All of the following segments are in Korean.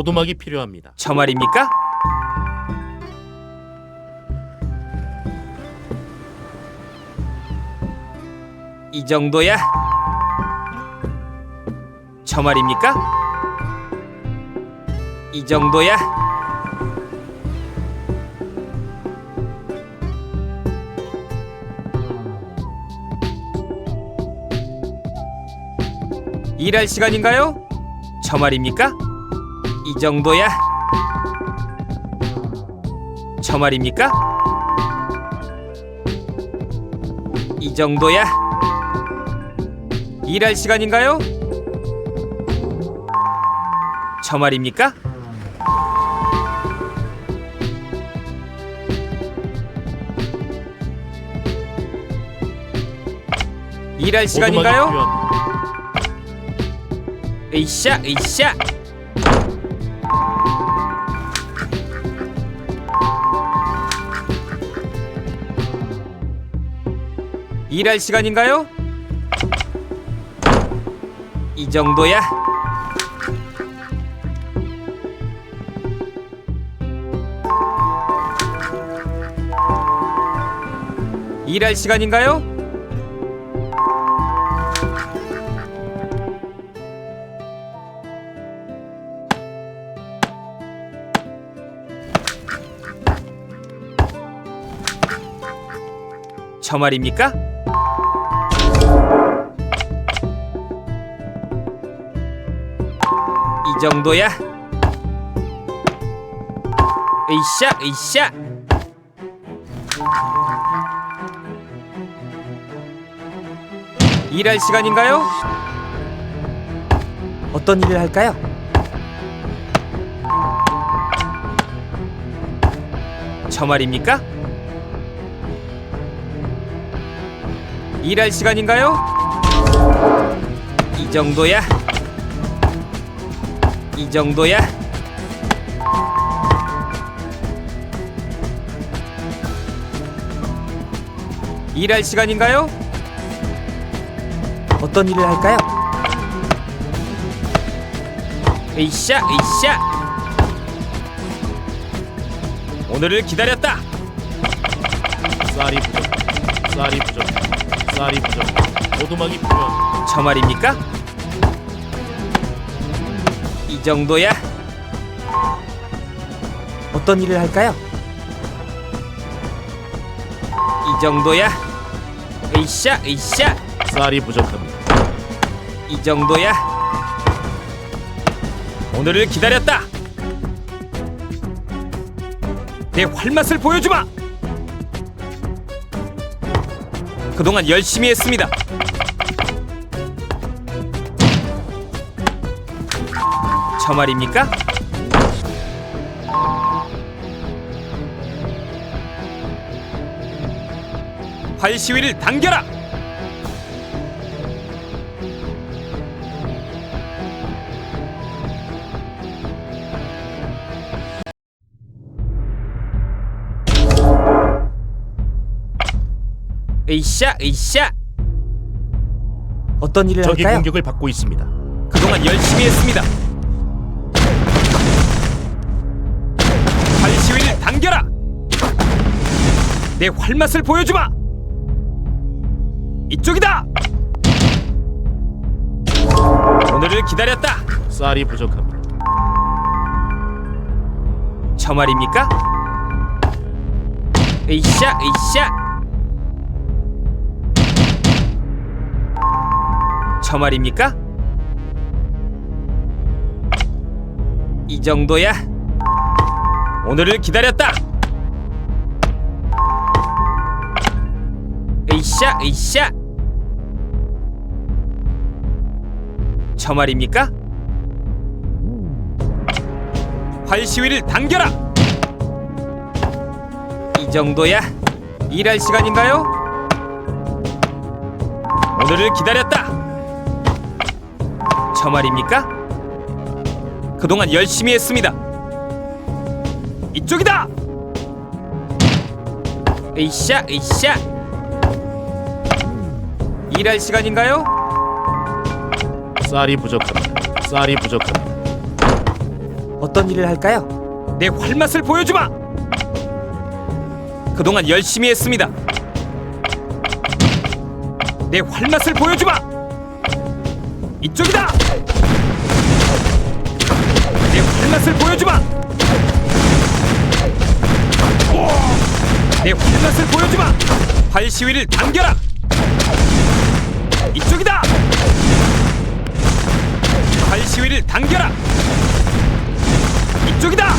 오두막이 필요합니다. 저 말입니까? 이 정도야? 저 말입니까? 이 정도야? 일할 시간인가요? 저 말입니까? 이 정도야? 저 말입니까? 이 정도야? 일할 시간인가요? 저 말입니까? 일할 시간인가요? 으쌰 으쌰 일할 시간인가요? 이 정도야? 일할 시간인가요? 저 말입니까? 이 정도야? 으쌰 으쌰 일할 시간인가요? 어떤 일을 할까요? 저 말입니까? 일할 시간인가요? 이 정도야? 이 정도야? 일할 시간인가요? 어떤 일을 할까요? 으쌰 으쌰 오늘을 기다렸다 쌀이 부족. 쌀이 부족. 쌀이 부족. 오두막이 필요합니다. 저 말입니까? 이 정도야? 어떤 일을 할까요? 이 정도야? 으쌰 으쌰 쌀이 부족합니다. 이 정도야? 오늘을 기다렸다 내 활맛을 보여주마 그동안 열심히 했습니다 저 말입니까? 활 시위를 당겨라! 으쌰 으쌰 어떤 일을 적이 할까요? 공격을 받고 있습니다. 그동안 열심히 했습니다. 내 활맛을 보여주마. 이쪽이다. 오늘을 기다렸다. 쌀이 부족합니다. 저 말입니까? 으쌰 으쌰. 저 말입니까? 이 정도야? 오늘을 기다렸다. 으쌰 으쌰. 저 말입니까? 활 시위를 당겨라. 이 정도야? 일할 시간인가요? 오늘을 기다렸다. 저 말입니까? 그동안 열심히 했습니다. 이쪽이다. 으쌰 으쌰. 일할 시간인가요? 쌀이 부족합니다. 쌀이 부족합니다. 어떤 일을 할까요? 내 활맛을 보여주마. 그동안 열심히 했습니다. 내 활맛을 보여주마. 이쪽이다. 내 활맛을 보여주마. 내 활맛을 보여주마. 활 시위를 당겨라. 이쪽이다. 활 시위를 당겨라. 이쪽이다.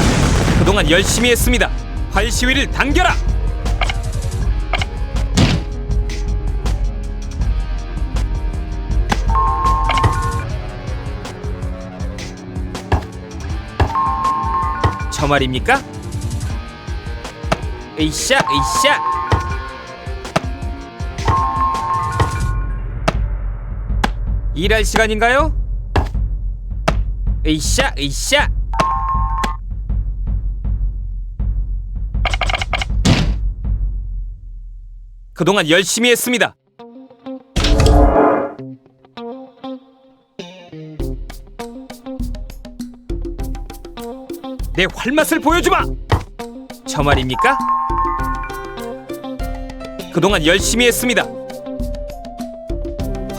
그동안 열심히 했습니다. 활 시위를 당겨라. 저 말입니까? 으쌰 으쌰 일할 시간인가요? 으쌰 으쌰 그동안 열심히 했습니다. 내 활맛을 보여주마! 저 말입니까? 그동안 열심히 했습니다.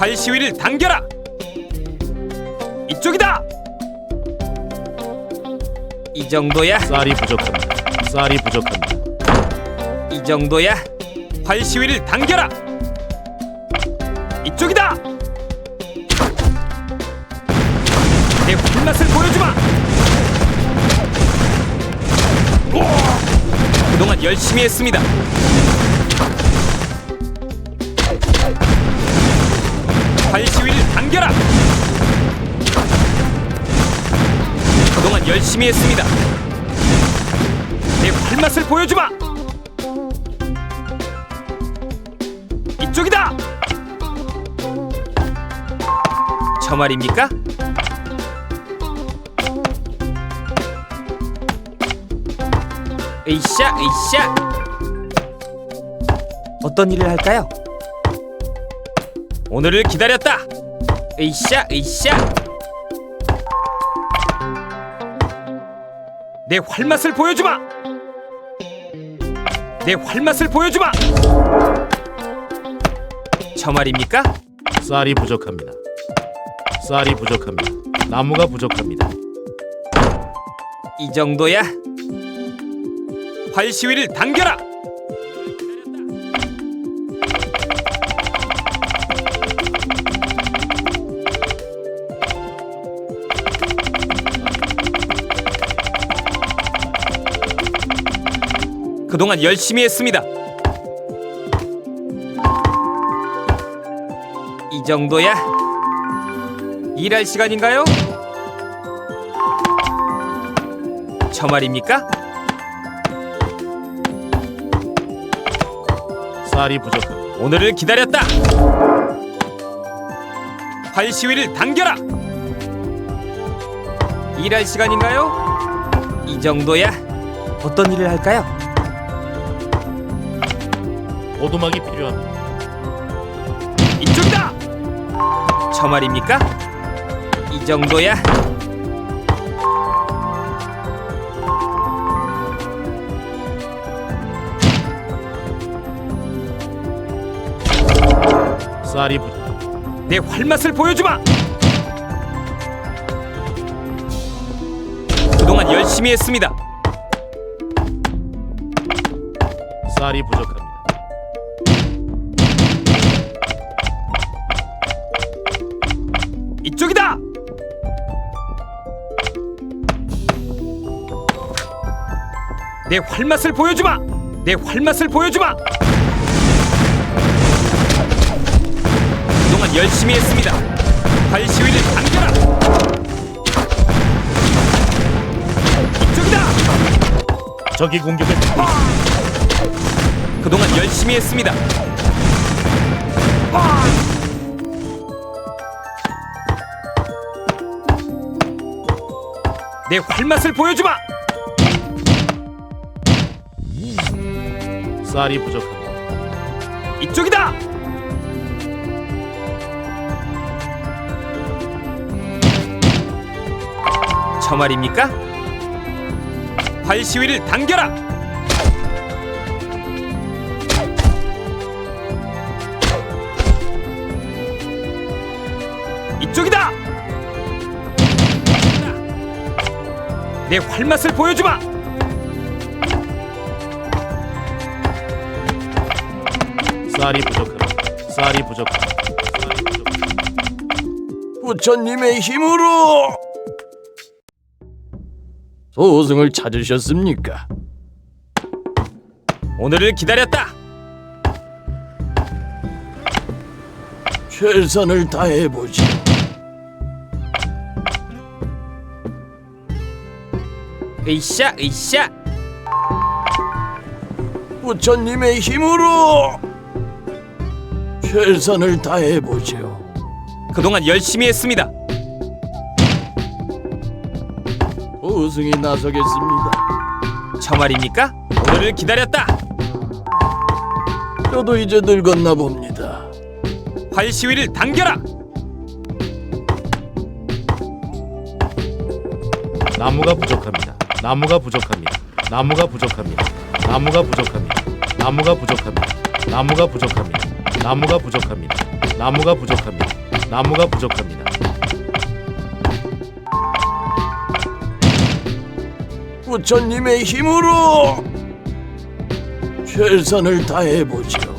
활 시위를 당겨라! 이쪽이다! 이 정도야? 쌀이 부족합니다. 쌀이 부족합니다. 이 정도야? 활 시위를 당겨라! 이쪽이다! 내 활맛을 보여주마! 그동안 열심히 했습니다. 활 시위를 당겨라! 그동안 열심히 했습니다. 내 활맛을 보여주마! 이쪽이다! 저 말입니까? 으쌰 으쌰 어떤 일을 할까요? 오늘을 기다렸다 으쌰 으쌰 내 활맛을 보여주마 내 활맛을 보여주마 저 말입니까? 쌀이 부족합니다. 쌀이 부족합니다. 나무가 부족합니다. 이 정도야? 활 시위를 당겨라! 그동안 열심히 했습니다. 이 정도야? 일할 시간인가요? 저 말입니까? 쌀이 부족합니다. 오늘을 기다렸다. 활 시위를 당겨라. 일할 시간인가요? 이 정도야? 어떤 일을 할까요? 오두막이 필요합니다. 이쪽이다. 저 말입니까? 이 정도야? 쌀이 부족. 내 활맛을 보여주마. 그동안 열심히 했습니다. 쌀이 부족 이쪽이다. 내 활맛을 보여주마. 내 활맛을 보여주마. 그동안 열심히 했습니다. 활 시위를 당겨라. 이쪽이다. 적이 공격을 있습니다. 그동안 열심히 했습니다. 내 활맛을 보여주마. 쌀이 부족합니다. 이쪽이다. 저 말입니까? 활 시위를 당겨라. 내 활맛을 보여주마. 쌀이 부족합니다. 쌀이 부족합니다. 부처님의 힘으로 소승을 찾으셨습니까? 오늘을 기다렸다. 최선을 다해 보지. 으쌰 으쌰. 부처님의 힘으로 최선을 다해 보지요. 그동안 열심히 했습니다. 소승이 나서겠습니다. 저 말입니까? 오늘을 기다렸다. 저도 이제 늙었나 봅니다. 활 시위를 당겨라. 나무가 부족합니다. 나무가 부족합니다. 나무가 부족합니다. 나무가 부족합니다. 나무가 부족합니다. 나무가 부족합니다. 나무가 부족합니다. 나무가 부족합니다. 나무가 부족합니다. 부처님의 힘으로 최선을 다해 보지요.